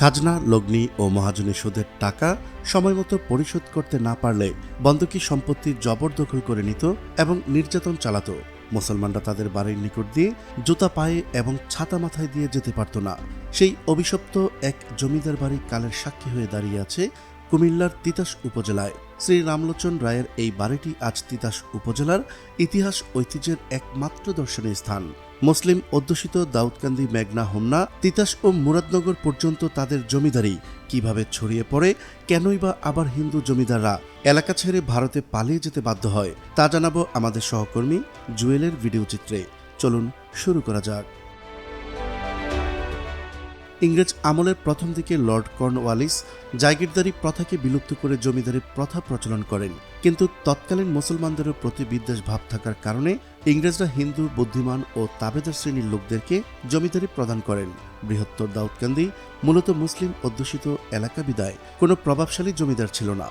খাজনা, লগ্নি ও মহাজনী সুদের টাকা সময়মতো পরিশোধ করতে না পারলে বন্ধকি সম্পত্তি জবরদখল করে নিত এবং নির্যাতন চালাত। মুসলমানরা তাদের বাড়ির নিকট দিয়ে জুতা পায়ে এবং ছাতা মাথায় দিয়ে যেতে পারত না। সেই অভিশপ্ত এক জমিদার বাড়ি কালের সাক্ষী হয়ে দাঁড়িয়ে আছে কুমিল্লার তিতাস উপজেলায়। শ্রী রামলোচন রায়ের এই বাড়িটি আজ তিতাস উপজেলার ইতিহাস ঐতিহ্যের একমাত্র দর্শনীয় স্থান। মুসলিম অধ্যুষিত দাউদকান্দি, মেঘনা, হোমনা, তিতাস ও মুরাদনগর পর্যন্ত তাদের জমিদারি কীভাবে ছড়িয়ে পড়ে, কেনই বা আবার হিন্দু জমিদাররা এলাকা ছেড়ে ভারতে পালিয়ে যেতে বাধ্য হয়, তা জানাব আমাদের সহকর্মী জুয়েলের ভিডিও চিত্রে। চলুন শুরু করা যাক। ইংরেজ আমলের প্রথম দিকে লর্ড কর্নওয়ালিস জাগিরদারি প্রথাকে বিলুপ্ত করে জমিদারি প্রথা প্রচলন করেন। কিন্তু তৎকালীন মুসলমানদেরও প্রতি বিদ্বেষ ভাব থাকার কারণে ইংরেজরা হিন্দু, বুদ্ধিমান ও তাবেদার শ্রেণির লোকদেরকে জমিদারি প্রদান করেন। বৃহত্তর দাউদকান্দি মূলত মুসলিম অধ্যুষিত এলাকা বিদায়, কোনো প্রভাবশালী জমিদার ছিল না।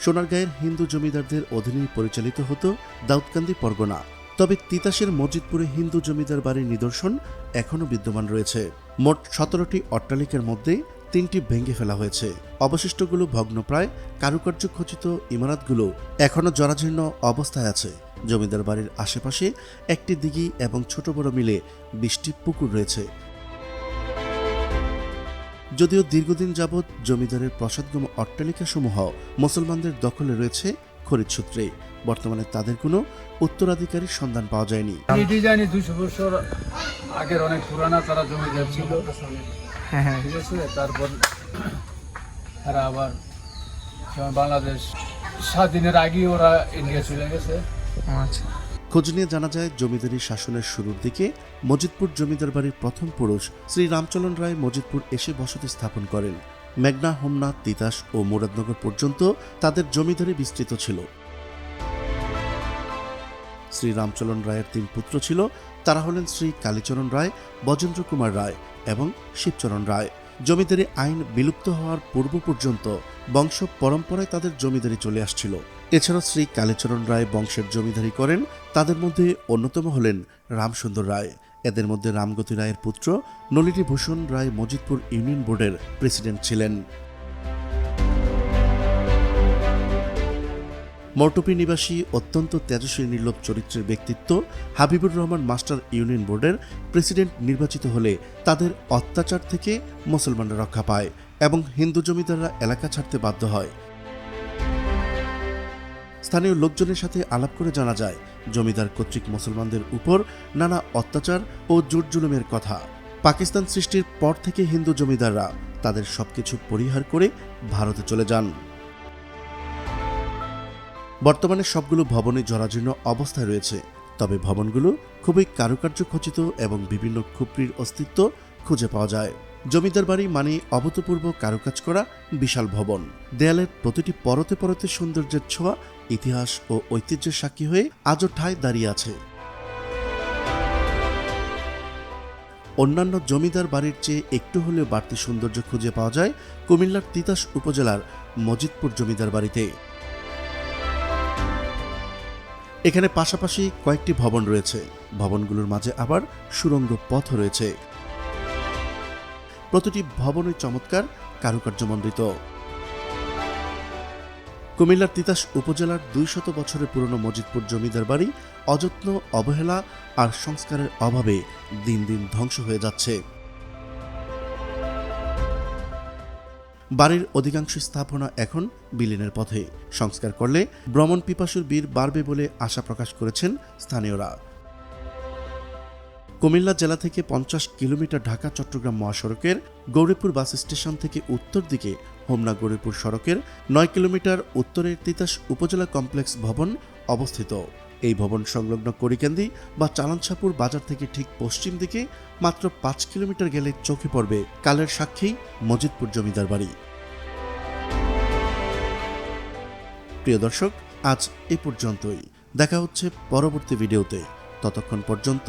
সোনারগাঁয়ের হিন্দু জমিদারদের অধীনেই পরিচালিত হতো দাউদকান্দি পরগনা। তবে তিতাসের মসজিদপুরে হিন্দু জমিদার বাড়ির নিদর্শন এখনও বিদ্যমান রয়েছে। মোট সতেরোটি অট্টালিকার মধ্যে তিনটি ভেঙে ফেলা হয়েছে। অবশিষ্টগুলো ভগ্নপ্রায় কারুকার্য খচিত ইমারতগুলো এখনও জরাজীর্ণ অবস্থায় আছে। জমিদার বাড়ির আশেপাশে একটি দিঘি এবং ছোট বড় মিলে বিশটি পুকুর রয়েছে। যদিও দীর্ঘদিন যাবৎ জমিদারের প্রসাদগম অট্টালিকাসমূহ মুসলমানদের দখলে রয়েছে খরিদ সূত্রে। বর্তমানে তাদের কোনো উত্তরাধিকারীর সন্ধান পাওয়া যায়নি। এই ডিজাইনে দুশো বছর আগের অনেক পুরানা তারা জমিদার ছিল হ্যাঁ হ্যাঁ। ঠিক আছে? তারপর তারা আবার বাংলাদেশ স্বাধীনের আগেই ওরা ইন্ডিয়া চলে গেছে। আচ্ছা। খোঁজ নিয়ে জানা যায় জমিদারি শাসনের শুরুর দিকে মজিদপুর জমিদার বাড়ির প্রথম পুরুষ শ্রী রামচরণ রায় মজিদপুর এসে বসতি স্থাপন করেন। মেঘনা, হোমনা, তিতাস ও মুরাদনগর পর্যন্ত তাদের জমিদারি বিস্তৃত ছিল। শ্রী রামচরণ রায়ের তিন পুত্র ছিল। তারা হলেন শ্রী কালীচরণ রায়, বজেন্দ্র কুমার রায় এবং শিবচরণ রায়। জমিদারি আইন বিলুপ্ত হওয়ার পূর্ব পর্যন্ত বংশ পরম্পরায় তাদের জমিদারি চলে আসছিল। এছাড়াও শ্রী কালীচরণ রায় বংশের জমিদারি করেন। তাদের মধ্যে অন্যতম হলেন রামসুন্দর রায়। এদের মধ্যে রামগতি রায়ের পুত্র নলিনী ভূষণ রায় মজিদপুর ইউনিয়ন বোর্ডের প্রেসিডেন্ট ছিলেন। মর্টপি নিবাসী অত্যন্ত তেজস্বী নির্লোভ চরিত্রের ব্যক্তিত্ব হাবিবুর রহমান মাস্টার ইউনিয়ন বোর্ডের প্রেসিডেন্ট নির্বাচিত হলে তাদের অত্যাচার থেকে মুসলমানরা রক্ষা পায় এবং হিন্দু জমিদাররা এলাকা ছাড়তে বাধ্য হয়। স্থানীয় লোকজনের সাথে আলাপ করে জানা যায় জমিদার কর্তৃক মুসলমানদের উপর নানা অত্যাচার ও জুলুমের কথা। পাকিস্তান সৃষ্টির পর থেকে হিন্দু জমিদাররা তাদের সবকিছু পরিহার করে ভারতে চলে যান। বর্তমানে সবগুলো ভবনে জরাজীর্ণ অবস্থায় রয়েছে। তবে ভবনগুলো খুবই কারুকার্য খচিত এবং বিভিন্ন খুপরির অস্তিত্ব খুঁজে পাওয়া যায়। জমিদার বাড়ি মানে অভূতপূর্ব কারুকাজ করা বিশাল ভবন। দেয়ালের প্রতিটি পরতে পরতে সৌন্দর্যের ছোঁয়া ইতিহাস ও ঐতিহ্যের সাক্ষী হয়ে আজও ঠায় দাঁড়িয়ে আছে। অন্যান্য জমিদার বাড়ির চেয়ে একটু হলেও বাড়তি সৌন্দর্য খুঁজে পাওয়া যায় কুমিল্লার তিতাস উপজেলার মজিদপুর জমিদার বাড়িতে। এখানে পাশাপাশি কয়েকটি ভবন রয়েছে। ভবনগুলোর মাঝে আবার সুরঙ্গ পথ রয়েছে। প্রতিটি ভবনই চমৎকার, কারুকার্যমণ্ডিত। কুমিল্লার তিতাস উপজেলার দুইশত বছরের পুরনো মজিদপুর জমিদার বাড়ি অযত্ন, অবহেলা আর সংস্কারের অভাবে দিন দিন ধ্বংস হয়ে যাচ্ছে। বাড়ির অধিকাংশ স্থাপনা এখন বিলীনের পথে। সংস্কার করলে ভ্রমণ পিপাসুর বীর বাড়বে বলে আশা প্রকাশ করেছেন স্থানীয়রা। কুমিল্লা জেলা থেকে পঞ্চাশ কিলোমিটার ঢাকা, চট্টগ্রাম মহাসড়কের গৌরীপুর বাস স্টেশন থেকে উত্তর দিকে হোমনা গৌরীপুর সড়কের নয় কিলোমিটার উত্তরের তিতাস উপজেলা কমপ্লেক্স ভবন অবস্থিত। এই ভবন সংলগ্ন করিকান্দি বা চালানছাপুর বাজার থেকে ঠিক পশ্চিম দিকে মাত্র পাঁচ কিলোমিটার গেলে চোখে পড়বে কালের সাক্ষী মজিদপুর জমিদার বাড়ি। প্রিয় দর্শক, আজ এ পর্যন্তই। দেখা হচ্ছে পরবর্তী ভিডিওতে। ততক্ষণ পর্যন্ত